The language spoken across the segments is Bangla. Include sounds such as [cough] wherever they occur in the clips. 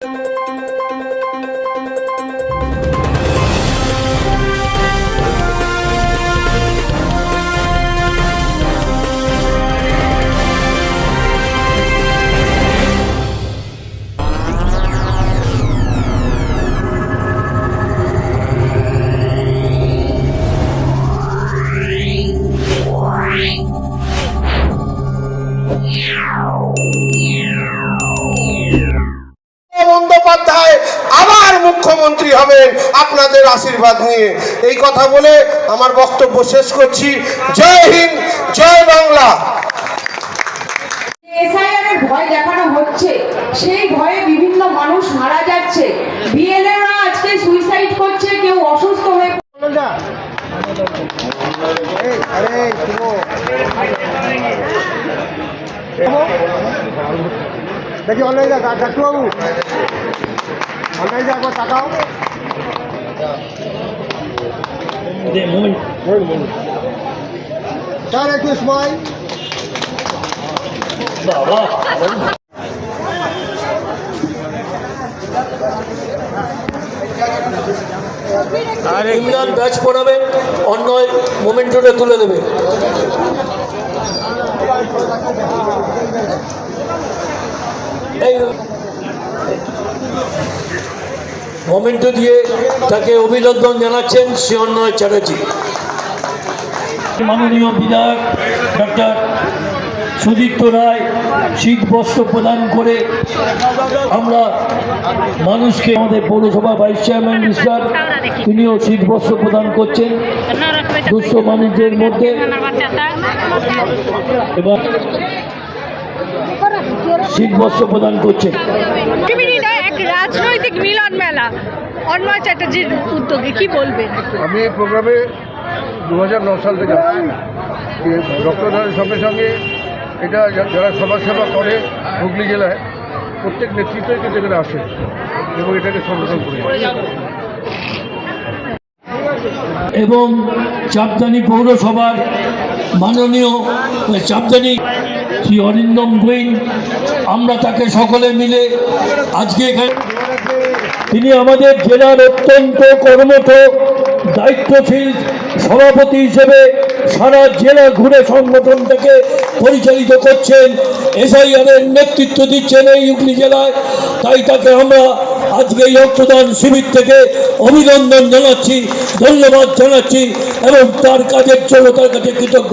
বন্দ্যোপাধ্যায় [laughs] মুখ্যমন্ত্রী হবেন আপনাদের আশীর্বাদ নিয়ে। এই কথা বলে আমার বক্তব্য শেষ করছি। জয় হিন্দ জয় বাংলা। ভয় দেখানো হচ্ছে। সেই ভয়ে বিভিন্ন মানুষ মারা যাচ্ছে। বিএলএরা আজকে সুইসাইড করছে কেউ অসুস্থ হয়ে দেখি অনলাইন ডাক্তারবাবু। অনলাইন যা একবার তাকাও আর ইমরান ব্যাচ পড়াবেন অন্যয় মোমেন্টোটা তুলে দেবে। এই মোমেন্টো দিয়ে তাকে অভিনন্দন জানাচ্ছেন শ্রী অন্যয় চ্যাটার্জি। মাননীয় বিধায়ক ডক্টর সুদীপ্ত রায় শীত বস্ত্র প্রদান করে আমরা মানুষকে আমাদের পৌরসভা ভাইস চেয়ারম্যান মিস্টার তিনিও শীত বস্ত্র প্রদান করছেন। দুঃস্থ মানুষদের মধ্যে। এবার শীত বস্ত্র প্রদান করছেন। রাজনৈতিক মিলন মেলা। অন্ময় চ্যাটার্জির উদ্যোগে কি বলবেন? আমি এই প্রোগ্রামে দু হাজার ন সাল থেকে রক্তদানের সঙ্গে সঙ্গে এটা যারা সমাজসেবা করে হুগলি জেলায় প্রত্যেক নেতৃত্বই কিন্তু এখানে আসে এবং এটাকে সমর্থন করে এবং চাপদানি পৌরসভার মাননীয় চাপদানি শ্রী অরিন্দম গোয়েন আমরা তাকে সকলে মিলে আজকে তিনি আমাদের জেলার অত্যন্ত কর্মঠ, দায়িত্বশীল সভাপতি হিসেবে সারা জেলা ঘুরে সংগঠনটাকে পরিচালিত করছেন। এসআইআরের নেতৃত্ব দিচ্ছেন এই হুগলি জেলায়। তাই তাকে আমরা আজকে এই রক্তদান শিবির থেকে অভিনন্দন জানাচ্ছি, ধন্যবাদ জানাচ্ছি এবং তার কাজের জন্য তার কাছে কৃতজ্ঞ।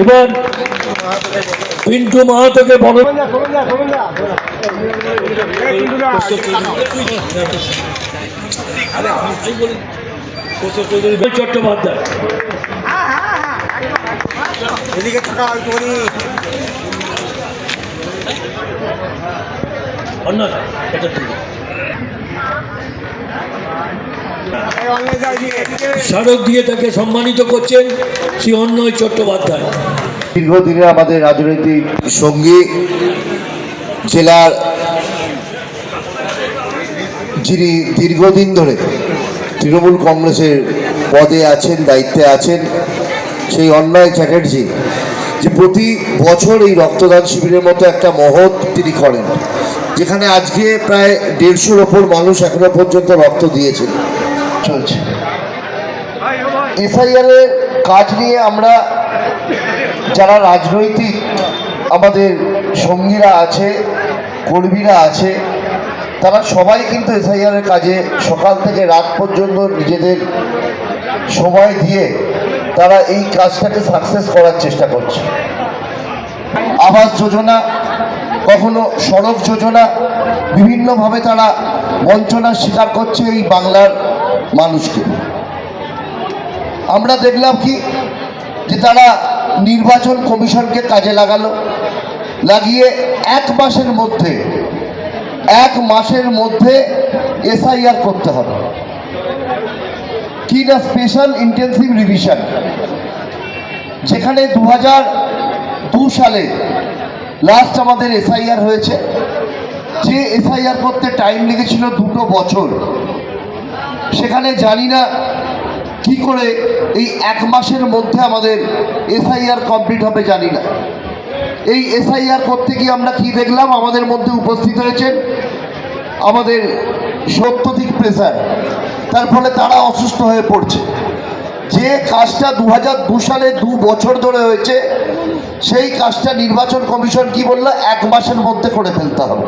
এবার পিন্টু মাহাতোকে বড় চট্টোপাধ্যায়। এদিকে থাকা একটুখানি অন্যায় এটা ঠিক। স্মারক দিয়ে তাকে সম্মানিত করছেন শ্রী অন্নয় চট্টোপাধ্যায়। দীর্ঘদিনের আমাদের রাজনৈতিক সঙ্গী, জেলার যিনি দীর্ঘদিন ধরে তৃণমূল কংগ্রেসের পদে আছেন, দায়িত্বে আছেন, সেই অন্যায় চ্যাটার্জি, যে প্রতি বছর এই রক্তদান শিবিরের মতো একটা মহৎ তিনি করেন, যেখানে আজকে প্রায় দেড়শোর ওপর মানুষ এখনও পর্যন্ত রক্ত দিয়েছেন। চলছে। এসআইআর এর কাজ নিয়ে আমরা যারা রাজনৈতিক আমাদের সঙ্গীরা আছে, কর্মীরা আছে, তারা সবাই কিন্তু এসআইআর এর কাজে সকাল থেকে রাত পর্যন্ত নিজেদের সময় দিয়ে তারা এই কাজটাকে সাকসেস করার চেষ্টা করছে। আবাস যোজনা, কখনো সড়ক যোজনা, বিভিন্নভাবে তারা বঞ্চনার শিকার করছে এই বাংলার মানুষকে। আমরা দেখলাম কি, যে তারা নির্বাচন কমিশনকে কাজে লাগালো, লাগিয়ে এক মাসের মধ্যে, এক মাসের মধ্যে এসআইআর করতে হবে। কি না স্পেশাল ইন্টেন্সিভ রিভিশন, যেখানে দু দু সালে লাস্ট আমাদের এসআইআর হয়েছে। যে এসআইআর করতে টাইম লেগেছিল দুটো বছর। সেখানে জানি না কি করে এই এক মাসের মধ্যে আমাদের এসআইআর কমপ্লিট হবে, জানি না। এই এসআইআর করতে গিয়ে আমরা কি দেখলাম? আমাদের মধ্যে উপস্থিত হয়েছেন আমাদের সত্যধিক প্রেসার তার ফলে তারা অসুস্থ হয়ে পড়ছে। যে কাজটা দু হাজার দু সালে দু বছর ধরে হয়েছে, সেই কাজটা নির্বাচন কমিশন কি বলল? এক মাসের মধ্যে করে ফেলতে হবে।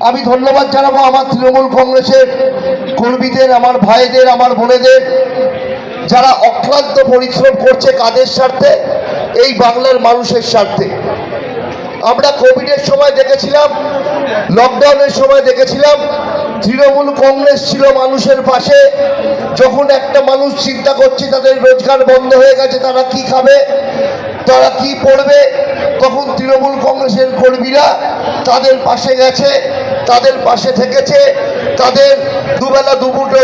আমি ধন্যবাদ জানাব আমার তৃণমূল কংগ্রেসের কর্মীদের, আমার ভাইদের, আমার বোনেদের, যারা অক্লান্ত পরিশ্রম করছে কাদের স্বার্থে? এই বাংলার মানুষের স্বার্থে। আমরা কোভিডের সময় দেখেছিলাম, লকডাউনের সময় দেখেছিলাম, তৃণমূল কংগ্রেস ছিল মানুষের পাশে। যখন একটা মানুষ চিন্তা করছে তাদের রোজগার বন্ধ হয়ে গেছে, তারা কি খাবে? তারা কি পড়বে? তখন তৃণমূল কংগ্রেসের কর্মীরা তাদের পাশে গেছে। তাদের পাশে থেকেছে, তাদের দুবেলা দুমুটো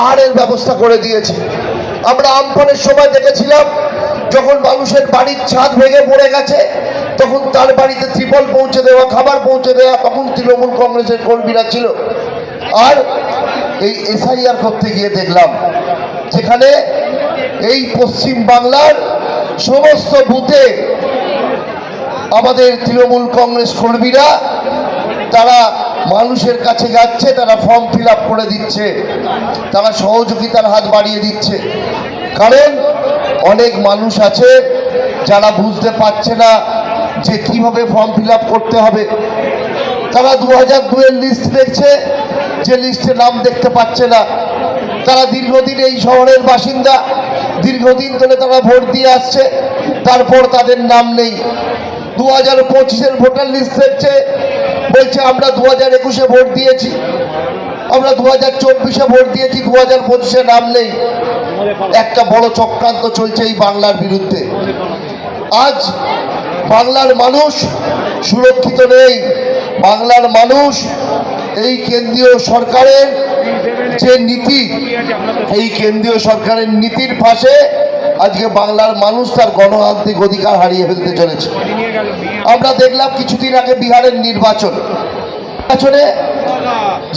আহারের ব্যবস্থা করে দিয়েছে। আমরা আমফানের সময় দেখেছিলাম, যখন মানুষের বাড়ির ছাদ ভেঙে পড়ে গেছে, তখন তার বাড়িতে ত্রিপল পৌঁছে দেওয়া, খাবার পৌঁছে দেওয়া তখন তৃণমূল কংগ্রেসের কর্মীরা ছিল। আর এই এসআইআর করতে গিয়ে দেখলাম, যেখানে এই পশ্চিম বাংলার সমস্ত বুথে আমাদের তৃণমূল কংগ্রেস কর্মীরা, তারা মানুষের কাছে যাচ্ছে, তারা ফর্ম ফিল করে দিচ্ছে, তারা সহযোগিতার হাত বাড়িয়ে দিচ্ছে। কারণ অনেক মানুষ আছে যারা বুঝতে পারছে না যে কীভাবে ফর্ম ফিল করতে হবে। তারা দু হাজার দুয়ের লিস্ট দেখছে, যে লিস্টে নাম দেখতে পাচ্ছে না। তারা দীর্ঘদিন এই শহরের বাসিন্দা, দীর্ঘদিন ধরে তারা ভোট দিয়ে আসছে, তারপর তাদের নাম নেই। দু হাজার পঁচিশের ভোটার লিস্ট দেখছে বলছে, আমরা দু হাজার একুশে ভোট দিয়েছি। আমরা দু হাজার চব্বিশে ভোট দিয়েছি দু হাজার পঁচিশে নাম নেই। একটা বড় চক্রান্ত চলছে এই বাংলার বিরুদ্ধে। আজ বাংলার মানুষ সুরক্ষিত নেই। বাংলার মানুষ এই কেন্দ্রীয় সরকারের যে নীতি, এই কেন্দ্রীয় সরকারের নীতির পাশে আজকে বাংলার মানুষ তার গণতান্ত্রিক অধিকার হারিয়ে ফেলতে চলেছে। আমরা দেখলাম কিছুদিন আগে বিহারের নির্বাচন।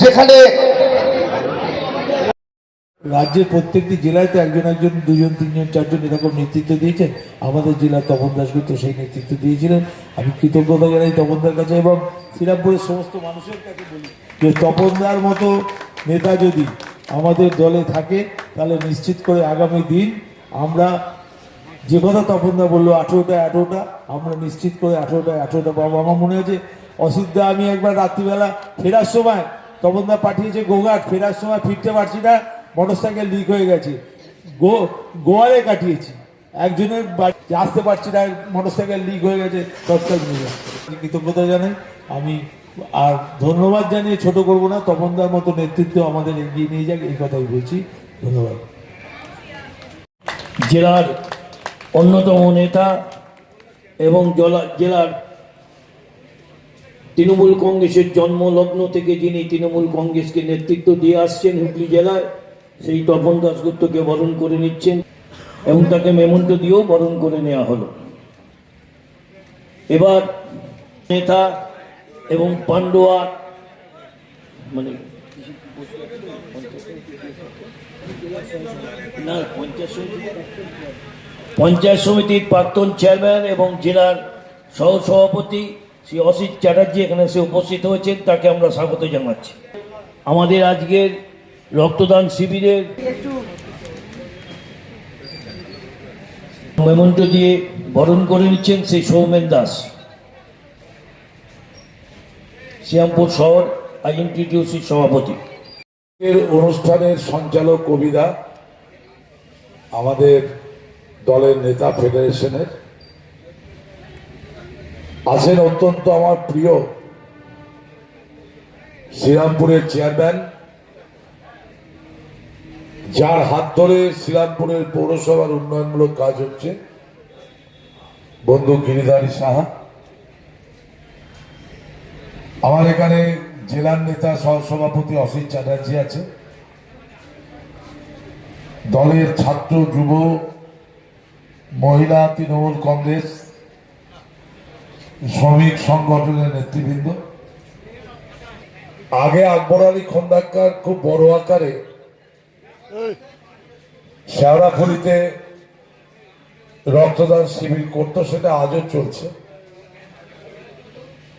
যেখানে রাজ্যের প্রত্যেকটি জেলায় তো একজন একজন, দুজন, তিনজন, চারজন এরকম নেতৃত্ব দিয়েছেন। আমাদের জেলার তপন দাসগুপ্ত সেই নেতৃত্ব দিয়েছিলেন। আমি কৃতজ্ঞতা জানাই তপনদার কাছে এবং শ্রীরামপুরের সমস্ত মানুষের কাছে বলি যে তপনদার মতো নেতা যদি আমাদের দলে থাকে, তাহলে নিশ্চিত করে আগামী দিন আমরা যে কথা তপনদা বলল, আঠেরোটা আঠেরোটা আমরা নিশ্চিত করে আঠেরোটা আঠেরোটা পাবো আমার মনে আছে অসিদ্ধা আমি একবার রাত্রিবেলা ফেরার সময় তপনদা পাঠিয়েছে গোঘাট, ফেরার সময় ফিরতে পারছি না, মোটরসাইকেল লিক হয়ে গেছে। গো, গোয়ালে কাটিয়েছি। একজনের বাড়ি আসতে পারছি না, মোটরসাইকেল লিক হয়ে গেছে, তৎকাল কৃতজ্ঞতা জানাই, আমি আর ধন্যবাদ জানিয়ে ছোট করব না তপনদার মতো নেতৃত্ব আমাদের এগিয়ে নিয়ে যাক, এই কথাই বলছি। ধন্যবাদ। জেলার অন্যতম নেতা এবং জলা- জেলার তৃণমূল কংগ্রেসের জন্মলগ্ন থেকে যিনি তৃণমূল কংগ্রেসকে নেতৃত্ব দিয়ে আসছেন হুগলি জেলায়, সেই তপন দাসগুপ্তকে বরণ করে নিচ্ছেন এবং তাকে মেমন্ত দিয়েও বরণ করে নেওয়া হলো। এবার নেতা এবং পান্ডোয়া মানে না সমিতি পঞ্চায়েত সমিতির প্রাক্তন চেয়ারম্যান এবং জেলার সহ সভাপতি শ্রী অসিত চ্যাটার্জি, এখানে এসে উপস্থিত হয়েছেন, তাকে আমরা স্বাগত জানাচ্ছি। আমাদের আজকের রক্তদান শিবিরের মেমন্ত দিয়ে বরণ করে নিচ্ছেন সেই সৌমেন দাস। শ্যামপুর শহর আইএনটিটিউসির সভাপতি। এর অনুষ্ঠানের সঞ্চালক কবিদা আমাদের দলের নেতা ফেডারেশনের। আছেন অত্যন্ত আমার প্রিয় শ্রীরামপুরের চেয়ারম্যান, যার হাত ধরে শ্রীরামপুরের পৌরসভার উন্নয়নমূলক কাজ হচ্ছে। বন্ধু গিরিধারী সাহা, আমার এখানে জেলার নেতা সহসভাপতি অসিত চ্যাটার্জি আছে। দলের ছাত্র, যুব মহিলা তৃণমূল কংগ্রেস শ্রমিক সংগঠনের নেতৃবৃন্দ। আগে আকবর আলী খন্দাক্কার খুব বড় আকারে শেওড়াফুলিতে রক্তদান শিবির করতো সেটা আজও চলছে।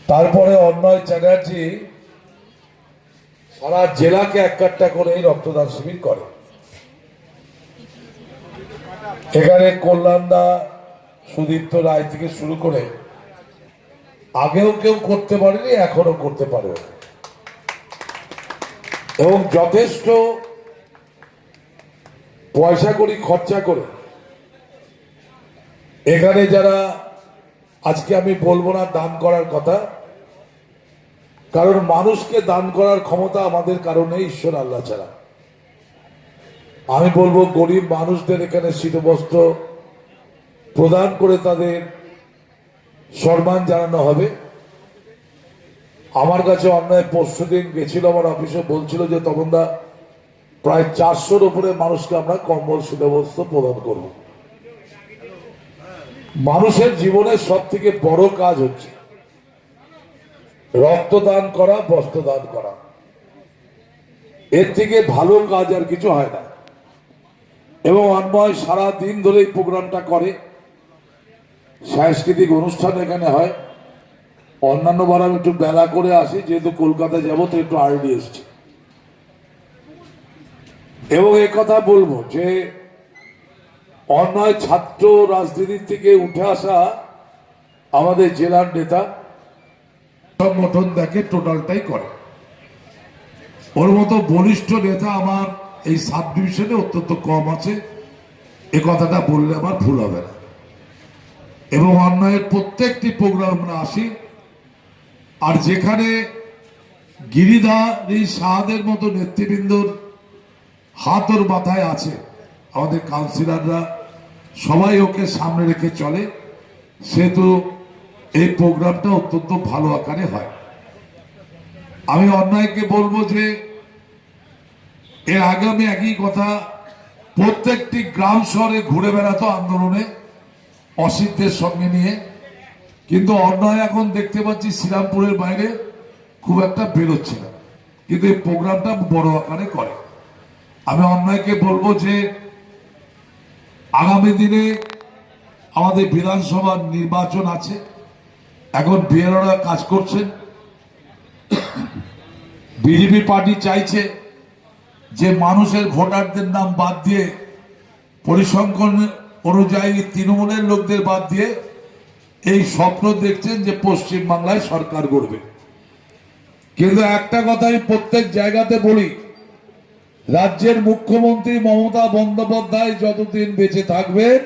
তারপরে অন্যয় চ্যাটার্জি সারা জেলাকে এক কাট্টা করে এই রক্তদান শিবির করে। এখানে কল্যাণদা সুদীপ্ত রায় থেকে শুরু করে আগেও কেউ করতে পারেনি এখনও করতে পারে। এবং যথেষ্ট পয়সা করি খরচা করে এখানে যারা, আজকে আমি বলব না দান করার কথা, কারণ মানুষকে দান করার ক্ষমতা আমাদের কারণে ঈশ্বর আল্লাহ ছাড়া। আমি বলব, গরিব মানুষদের এখানে শীতবস্ত্র প্রদান করে তাদের সম্মান জানানো হবে। আমার কাছে অন্যায় পরশু দিন গেছিল, আমার অফিসে বলছিল যে তখনদা প্রায় চারশোর উপরে মানুষকে আমরা কম্বল, শীতবস্ত্র প্রদান করব। মানুষের জীবনে সব থেকে বড় কাজ হচ্ছে রক্তদান করা, বস্ত্রদান করা। এর থেকে ভালো কাজ আর কিছু হয় না। এবং অন্বয় সারা দিন ধরে এই প্রোগ্রামটা করে। সাংস্কৃতিক অনুষ্ঠান এখানে হয়। অন্যান্য বার আমি একটু বেলা করে আসি, যেহেতু কলকাতা যাব তো একটু আর্লি এসছি। এবং কথা বলব যে, অন্যায় ছাত্র রাজনীতির থেকে উঠে আসা আমাদের জেলার নেতা সংগঠন দেখে টোটালটাই করে। ওর মতো বলিষ্ঠ নেতা আমার এই সাব ডিভিশনে অত্যন্ত কম আছে। এ কথাটা বললে আমার ভুল হবে না। এবং অন্যায়ের প্রত্যেকটি প্রোগ্রাম আমরা আসি। আর যেখানে গিরিধা এই শাহাদের মতো নেতৃবৃন্দর হাত ওর মাথায় আছে, আমাদের কাউন্সিলররা, সবাই ওকে সামনে রেখে চলে। সেহেতু এই প্রোগ্রামটা অত্যন্ত ভালো আকারে হয়। আমি অন্যায়কে বলব যে এর আগে আমি একই কথা, প্রত্যেকটি গ্রাম শহরে ঘুরে বেড়াতো আন্দোলনে, অসিতদের সঙ্গে নিয়ে। কিন্তু অন্যায় এখন দেখতে পাচ্ছি শ্রীরামপুরের বাইরে খুব একটা বেরোচ্ছে না। কিন্তু এই প্রোগ্রামটা বড় আকারে করে। আমি অন্যায়কে বলব যে, আগামী দিনে আমাদের বিধানসভা নির্বাচন আছে। এখন বিএলওরা কাজ করছেন। বিজেপি পার্টি চাইছে। যে মানুষের ভোটারদের নাম বাদ দিয়ে, পরিসংখ্যান অনুযায়ী তৃণমূলের লোকদের বাদ দিয়ে এই স্বপ্ন দেখছেন যে পশ্চিম বাংলায় সরকার গড়বে। কিন্তু একটা কথা আমি প্রত্যেক জায়গাতে বলি, রাজ্যের মুখ্যমন্ত্রী মমতা বন্দ্যোপাধ্যায় যতদিন বেঁচে থাকবেন,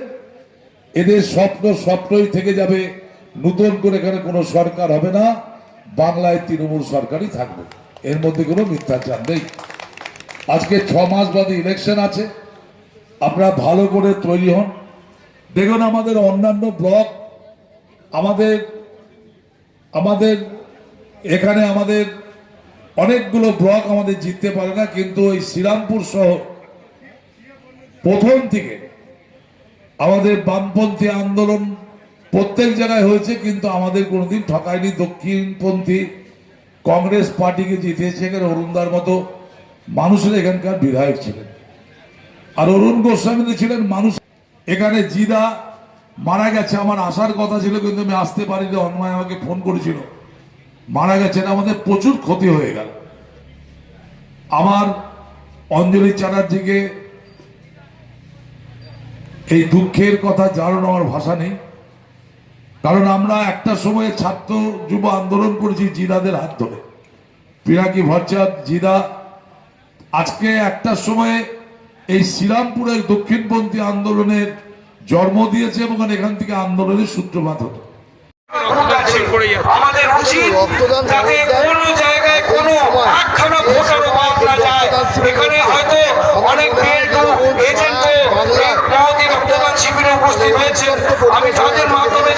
এদের স্বপ্ন স্বপ্নই থেকে যাবে। নতুন করে এখানে কোনো সরকার হবে না, বাংলায় তৃণমূল সরকারই থাকবে। এর মধ্যে কোনো মিথ্যাচার নেই। আজকে ছ মাস বাদে ইলেকশন আছে। আপনারা ভালো করে তৈরি হন। দেখুন, আমাদের অন্যান্য ব্লক, আমাদের আমাদের, এখানে আমাদের অনেকগুলো ব্লক আমাদের জিততে পারে না, কিন্তু ওই শ্রীরামপুর শহর প্রথম থেকে আমাদের বামপন্থী আন্দোলন প্রত্যেক জায়গায় হয়েছে, কিন্তু আমাদের কোনোদিন ঠকায়নি দক্ষিণপন্থী কংগ্রেস পার্টিকে জিতিয়েছে এখানে অরুণদার মতো। মানুষের এখানকার বিধায়ক ছিলেন। আর অরুণ গোস্বামী ছিলেন, মানুষ এখানে জিদা মারা গেছে, আমার আসার কথা ছিল, কিন্তু আমি আসতে পারিনি অন্যয় আমাকে ফোন করেছিল। মারা গেছেন আমাদের প্রচুর ক্ষতি হয়ে গেল। আমার অঞ্জলি চ্যাটার্জিকে এই দুঃখের কথা জানানো আমার ভাষা নেই। কারণ আমরা একটা সময়ে ছাত্র যুব আন্দোলন করেছি জিদাদের হাত ধরে। পিনাকি ভট্টাচার্য, জিদা আজকে একটা সময়ে এই শ্রীরামপুরের দক্ষিণপন্থী আন্দোলনের জন্ম দিয়েছে এবং এখান থেকে আন্দোলনের সূত্রপাত হতো আমাদের এখানে অনেক শিবিরে উপস্থিত হয়েছে। আমি তাদের মাধ্যমে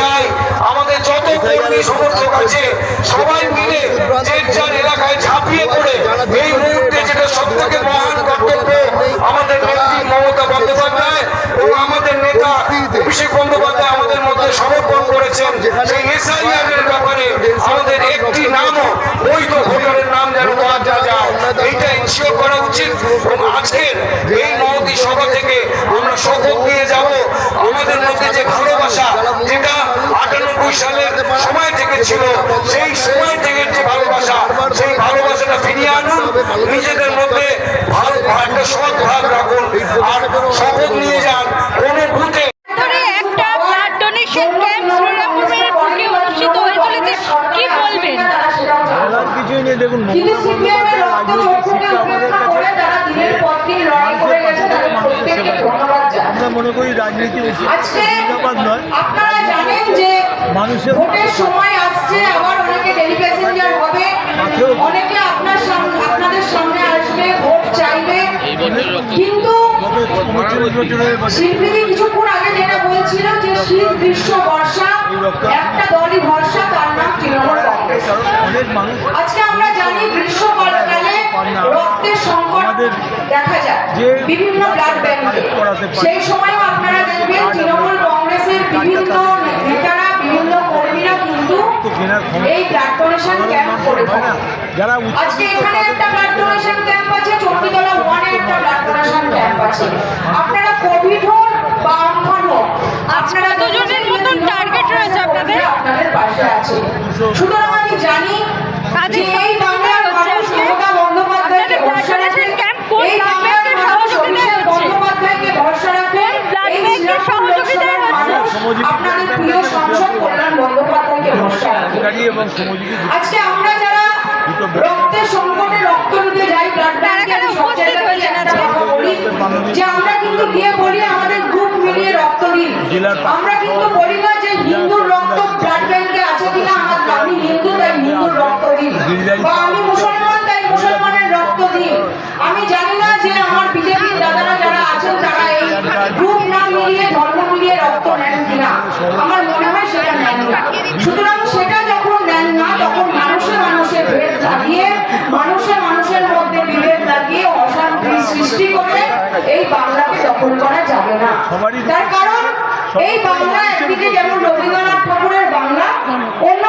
চাই, আমাদের যত কর্মী সমর্থক আছে, সবাই মিলে যে পদে সমর্পণ করেছেন। সেই এসআইআরের ব্যাপারে আমাদের একটি নামও বৈধ ভোটারের নাম যেন বাদ যা যায়। এইটা ইনশিওর করা উচিত। এবং আজকের এই মহতি সভা থেকে আমরা শপথ নিয়ে যাব। আমাদের মধ্যে যে ভালোবাসা যেটা আটানব্বই সালের সময় থেকে ছিল সেই সময় থেকে যে ভালোবাসা সেই ভালোবাসাটা ফিরিয়ে আনুন। নিজেদের মধ্যে করি রাজনীতি জিন্দাবাদ নয়। আপনারা জানেন যে মানুষের ভোটের সময় আসছে আবার অনেকে ডেলি প্যাসেঞ্জার হবে। অনেকে আপনার সামনে আপনাদের সামনে আসবে ভোট চাইবে। কিন্তু কিছুক্ষণ আগে যেটা বলছিল যে শীত, গ্রীষ্ম, বর্ষা, একটা দলই ভরসা, তার নাম কংগ্রেস। আজকে আমরা জানি গ্রীষ্মকালে রক্তের সংকট দেখা যায়, বিভিন্ন ব্লাড ব্যাংকে সেই সময়ও আপনারা দেখবেন তৃণমূল কংগ্রেসের বিভিন্ন নেতারা, বিভিন্ন কর্মীরা কিন্তু এই ব্লাড ডোনেশন ক্যাম্প করে আজকে এখানে একটা ব্লাড ডোনেশন ক্যাম্প আছে চণ্ডীতলা ওয়ানে একটা ব্লাড ডোনেশন ক্যাম্প আছে। আপনারা কোভিড হোক বা ভরসা এবং শ্রমজীবী আজকে আমরা যারা রক্তের সংকটে রক্ত নিতে যাই ব্লাড ব্যাংকে সব উপস্থিত একটা কথা বলি যে আমরা কিন্তু গিয়ে বলি আমাদের গ্রুপ মিলিয়ে রক্ত দিন। আমরা কিন্তু বলি না যাবে না। তার কারণ এই বাংলা একদিকে যেমন রবীন্দ্রনাথ ঠাকুরের বাংলা অন্য